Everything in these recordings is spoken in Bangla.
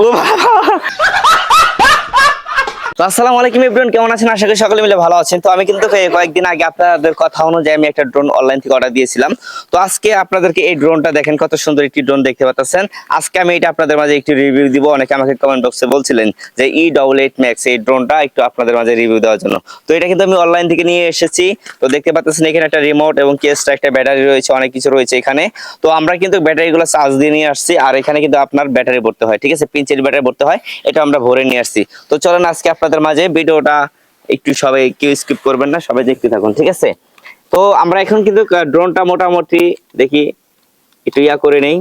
ও বাবা তো আসসালামু আলাইকুম এভরিওয়ান কেমন আছেন? আশা করি সকলে মিলে ভালো আছেন। তো আমি কিন্তু কয়েকদিন আগে আপনাদের কথা অনুযায়ী আমি একটা ড্রোন অনলাইন থেকে অর্ডার দিয়েছিলাম। তো আজকে আপনাদেরকে এই ড্রোনটা দেখেন, কত সুন্দর একটি ড্রোন দেখতে পাচ্ছেন। আজকে আমি এটা আপনাদের মাঝে একটু রিভিউ দিব। অনেকে আমাকে কমেন্ট বক্সে বলছিলেন যে ই ডবল এইট ম্যাক্স এই ড্রোনটা একটু আপনাদের মাঝে রিভিউ দেওয়ার জন্য। তো এটা কিন্তু আমি অনলাইন থেকে নিয়ে এসেছি। তো দেখতে পাচ্ছেন, এখানে একটা রিমোট এবং কেসটা একটা ব্যাটারি রয়েছে, অনেক কিছু রয়েছে এখানে। তো আমরা কিন্তু ব্যাটারিগুলো চার্জ দিয়ে নিয়ে আসছি, আর এখানে কিন্তু আপনার ব্যাটারি ভরতে হয়, ঠিক আছে? পিঞ্চের ব্যাটারি ভরতে হয়, এটা আমরা ভরে নিয়ে আসছি। তো চলেন আজকে আপনাদের মাঝে ভিডিওটা একটু সবাই কেউ স্কিপ করবেন না, সবাই দেখতে থাকুন, ঠিক আছে? তো আমরা এখন কিন্তু ড্রোনটা মোটামুটি দেখি, একটু ইয়া করে নেই।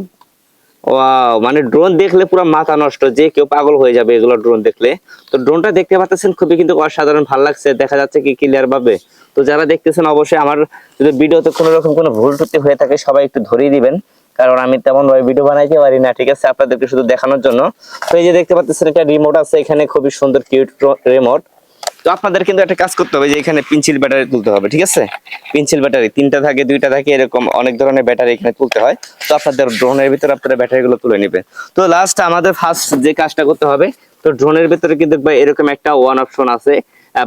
মানে ড্রোন দেখলে পুরো মাথা নষ্ট, যে কেউ পাগল হয়ে যাবে এগুলো ড্রোন দেখলে। তো ড্রোনটা দেখতে পাচ্ছেন, খুবই কিন্তু অসাধারণ, ভালো লাগছে, দেখা যাচ্ছে কি ক্লিয়ার ভাবে। তো যারা দেখতেছেন, অবশ্যই আমার যদি ভিডিওতে কোনো রকম কোনো ভুল ত্রুটি হয়ে থাকে, সবাই একটু ধরিয়ে দিবেন। কারণ আমি তেমন ভাবে ভিডিও বানাইতে পারি না, ঠিক আছে? আপনাদেরকে শুধু দেখানোর জন্য। তো এই যে দেখতে পাচ্ছেন একটা রিমোট আছে, এখানে খুবই সুন্দর কিউট রিমোট তো আপনাদের কিন্তু একটা কাজ করতে হবে যে, এখানে পিনসিল ব্যাটারি তুলতে হবে, ঠিক আছে? পিনসিল ব্যাটারি তিনটা থাকে, দুইটা থাকে, এরকম অনেক ধরনের ব্যাটারি এখানে তুলতে হয়। তো আপনাদের ড্রোনের ভিতরে আপনারা ব্যাটারি গুলো তুলে নেবেন। তো লাস্ট আমাদের ফার্স্ট যে কাজটা করতে হবে, তো ড্রোনের ভিতরে কিন্তু এরকম একটা ওয়ান অপশন আছে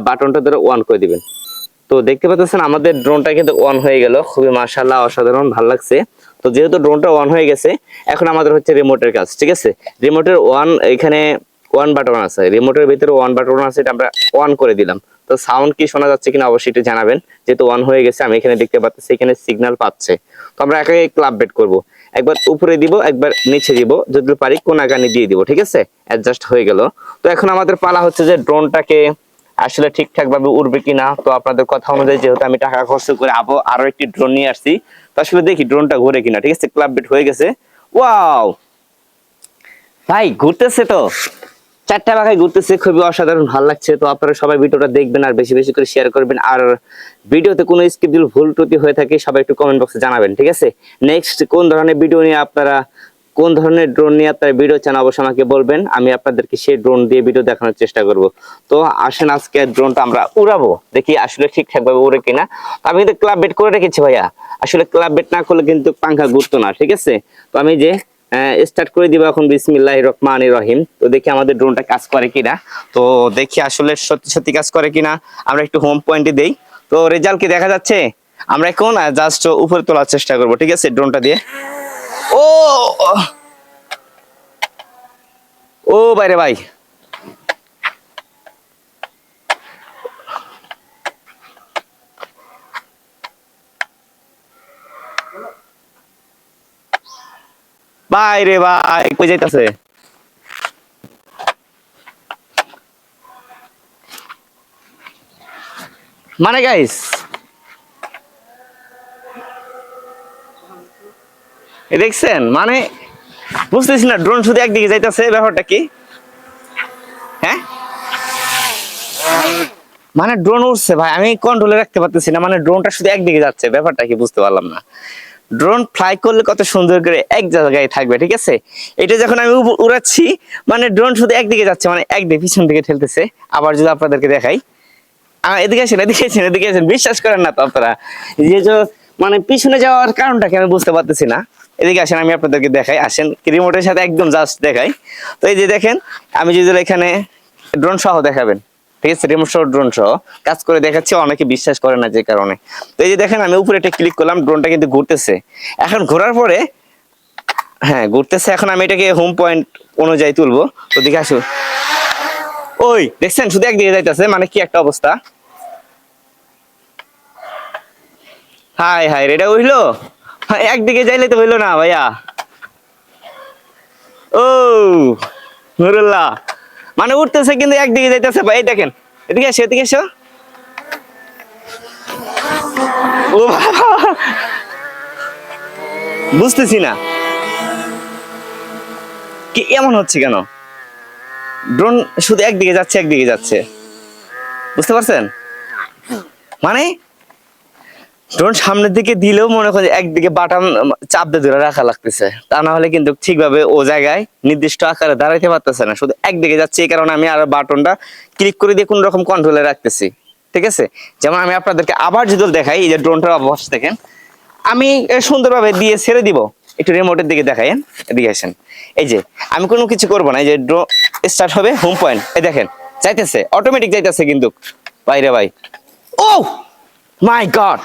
বাটনটা ধরে ওয়ান করে দিবেন। তো দেখতে পাচ্ছেন আমাদের ড্রোনটা কিন্তু অন হয়ে গেল। খুবই মাশাআল্লাহ, অসাধারণ, ভালো লাগছে। তো যেহেতু ড্রোনটা অন হয়ে গেছে, এখন আমাদের হচ্ছে রিমোটের কাজ, ঠিক আছে? রিমোটের ওয়ান এখানে ওয়ান বাটন আছে। রিমোটের ভিতরে ওয়ান বাটন আছে, এটা আমরা অন করে দিলাম। তো সাউন্ড কি শোনা যাচ্ছে কিনা অবশ্যই একটু জানাবেন। যেহেতু অন হয়ে গেছে, আমি এখানে দেখতে পাচ্ছি, এখানে সিগন্যাল পাচ্ছে। তো আমরা একে ক্লাব বেট করব। একবার উপরে দিব, একবার নিচে দিব, যদি পারি কোন আগানি দিয়ে দিব, ঠিক আছে? অ্যাডজাস্ট হয়ে গেল। তো এখন আমাদের পালা হচ্ছে যে ড্রোনটাকে আসলে ঠিকঠাক ভাবে উড়বে কিনা। তো আপনাদের কথা অনুযায়ী যেহেতু আমি টাকা খরচ করে আবো আরও একটি ড্রোন নিয়ে আসছি আসলে দেখি ড্রোনটা ঘুরে কিনা, ঠিক আছে? ক্লাব বেট হয়ে গেছে। ওয়াও ভাই, ঘুরতেছে তো। চারটা বাঘায় ঘুরতেছে, খুবই অসাধারণ, ভালো লাগছে। তো আপনারা সবাই ভিডিওটা দেখবেন আর বেশি বেশি করে শেয়ার করবেন। আর ভিডিওতে কোনো স্কিপ ভুল ত্রুটি হয়ে থাকে, সবাই একটু কমেন্ট বক্সে জানাবেন, ঠিক আছে? নেক্সট কোন ধরনের ভিডিও নিয়ে আপনারা কোন ধরনের ড্রোন নিয়ে আপনারা ভিডিও চান অবশ্যই আমাকে বলবেন। আমি আপনাদেরকে সেই ড্রোন দিয়ে ভিডিও দেখানোর চেষ্টা করব। তো আসেন আজকে ড্রোনটা আমরা উড়াবো। দেখি আসলে ঠিকঠাক ভাবে উড়ে কিনা। আমি কিন্তু ক্লাব বেট করে রেখেছি ভাইয়া। আসলে ক্লাব বেট না করলে কিন্তু পাঙ্খা ঘুরতো না, ঠিক আছে? তো আমি যে স্টার্ট করে দিব এখন বিসমিল্লাহ রহমান রহিম। তো দেখি আমাদের ড্রোনটা কাজ করে কিনা। তো দেখি আসলে সত্যি সত্যি কাজ করে কিনা। আমরা একটু হোম পয়েন্টে দেই। তো রেজাল্ট কি দেখা যাচ্ছে? আমরা এখন জাস্ট উপরে তোলার চেষ্টা করব, ঠিক আছে ড্রোনটা দিয়ে? ও ও বাইরে ভাই। ভাই রে ভাই কই যাইতাছে? মানে গাইস দেখছেন? মানে বুঝতেছি না ড্রোন শুধু একদিকে যাইতাছে, ব্যাপারটা কি? হ্যাঁ? মানে ড্রোন উঠছে ভাই, আমি কন্ট্রোলে রাখতে পারতেছি না মানে ড্রোনটা শুধু একদিকে যাচ্ছে, ব্যাপারটা কি বুঝতে পারলাম না। ড্রোন ফ্লাই করলে কত সুন্দর করে এক জায়গায় থাকবে, ঠিক আছে? এটা যখন আমি উড়াচ্ছি মানে ড্রোন শুধু একদিকে যাচ্ছে মানে একদিকে পিছন দিকে ঠেলতেছে। আবার যদি আপনাদেরকে দেখাই এদিকে আসেন এদিকে আসেন এদিকে আসেন, বিশ্বাস করেন না তো আপনারা। যে মানে পিছনে যাওয়ার কারণটা কি আমি বুঝতে পারতেছি না। এদিকে আসেন আমি আপনাদেরকে দেখাই। আসেন রিমোটের সাথে একদম জাস্ট দেখাই। তো এই যে দেখেন আমি যদি এখানে ড্রোন সহ দেখাবেন ঠিক আছে? রিমোট সহ ড্রোন সহ। কাজ করে দেখাচ্ছি অনেকে বিশ্বাস করে না যে কারণে। তো এই যে দেখেন আমি উপরে একটা ক্লিক করলাম ড্রোনটা কিন্তু ঘুরতেছে। এখন ঘোরার পরে হ্যাঁ ঘুরতেছে। এখন আমি এটাকে হোম পয়েন্ট অনুযায়ী তুলবো। তো দেখে আসো। ওই দেখছেন? শুধু একদিকে যাইতেছে মানে কি একটা অবস্থা? হাই হাই হইল হ্যাঁ, একদিকে যাইলে তো হইল না, ভাইয়া। ও, নুরুল্লাহ। মানে উঠতেছে কিন্তু একদিকে যাইতেছে, ভাই, এই দেখেন, এদিকে এসো এদিকে এসো ও বুঝতেছি না। কি এমন হচ্ছে কেন? ড্রোন শুধু একদিকে যাচ্ছে একদিকে যাচ্ছে। বুঝতে পারছেন? মানে ড্রোন সামনের দিকে দিলেও মনে করে একদিকে বাটাম চাপ দিয়ে ধরে রাখা লাগতেছে। তা না হলে কিন্তু ঠিকভাবে ও জায়গায় নির্দিষ্ট আকারে দাঁড়াইতে পারতেছে না। শুধু একদিকে যাচ্ছে, এই কারণে আমি আর বাটনটা ক্লিক করে দিয়ে কোন রকম কন্ট্রোলে রাখতেছি। ঠিক আছে? যেমন আমি আপনাদেরকে আবার যদি দেখাই, এই যে ড্রোনটার অবস্থা দেখেন। আমি সুন্দরভাবে দিয়ে ছেড়ে দিব। একটু রিমোটের দিকে দেখাইন এদিকে আসেন। এই যে, আমি কোনো কিছু করব না। এই যে ড্রো স্টার্ট হবে হোম পয়েন্ট এই দেখেন, যাইতেছে অটোমেটিক যাইতেছে কিন্তু। বাইরে ভাই। ও মাই গড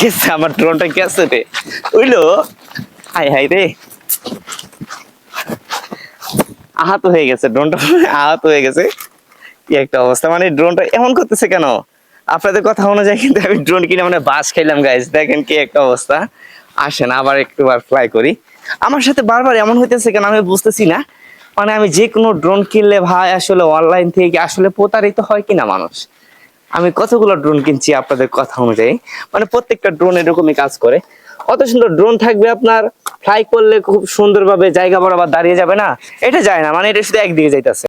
গেছে, আমার ড্রোনটা গেছে রে। উইলো? হাই হাই রে। আহত হয়ে গেছে ড্রোনটা আহত হয়ে গেছে। কি একটা অবস্থা মানে ড্রোনটা এমন করতেছে কেন? আপনাদের কথা অনুযায়ী কিন্তু আমি ড্রোন কিনে মানে বাস খাইলাম গাইস দেখেন কি একটা অবস্থা। আসেন, আবার একটু বার ফ্লাই করি। আমার সাথে বারবার এমন হইতেছে কেন, আমি বুঝতেছি না। মানে আমি যে কোনো ড্রোন কিনলে ভাই, আসলে অনলাইন থেকে আসলে প্রতারিত হয় কিনা মানুষ? আমি কতগুলো ড্রোন কিনছি আপনাদের কথা অনুযায়ী? মানে প্রত্যেকটা ড্রোন এরকমই কাজ করে। অত সুন্দর ড্রোন থাকবে আপনার ফ্লাই করলে খুব সুন্দরভাবে জায়গা বরাবর দাঁড়িয়ে যাবে না? এটা যায় না মানে এটা শুধু একদিকে যাইতেছে।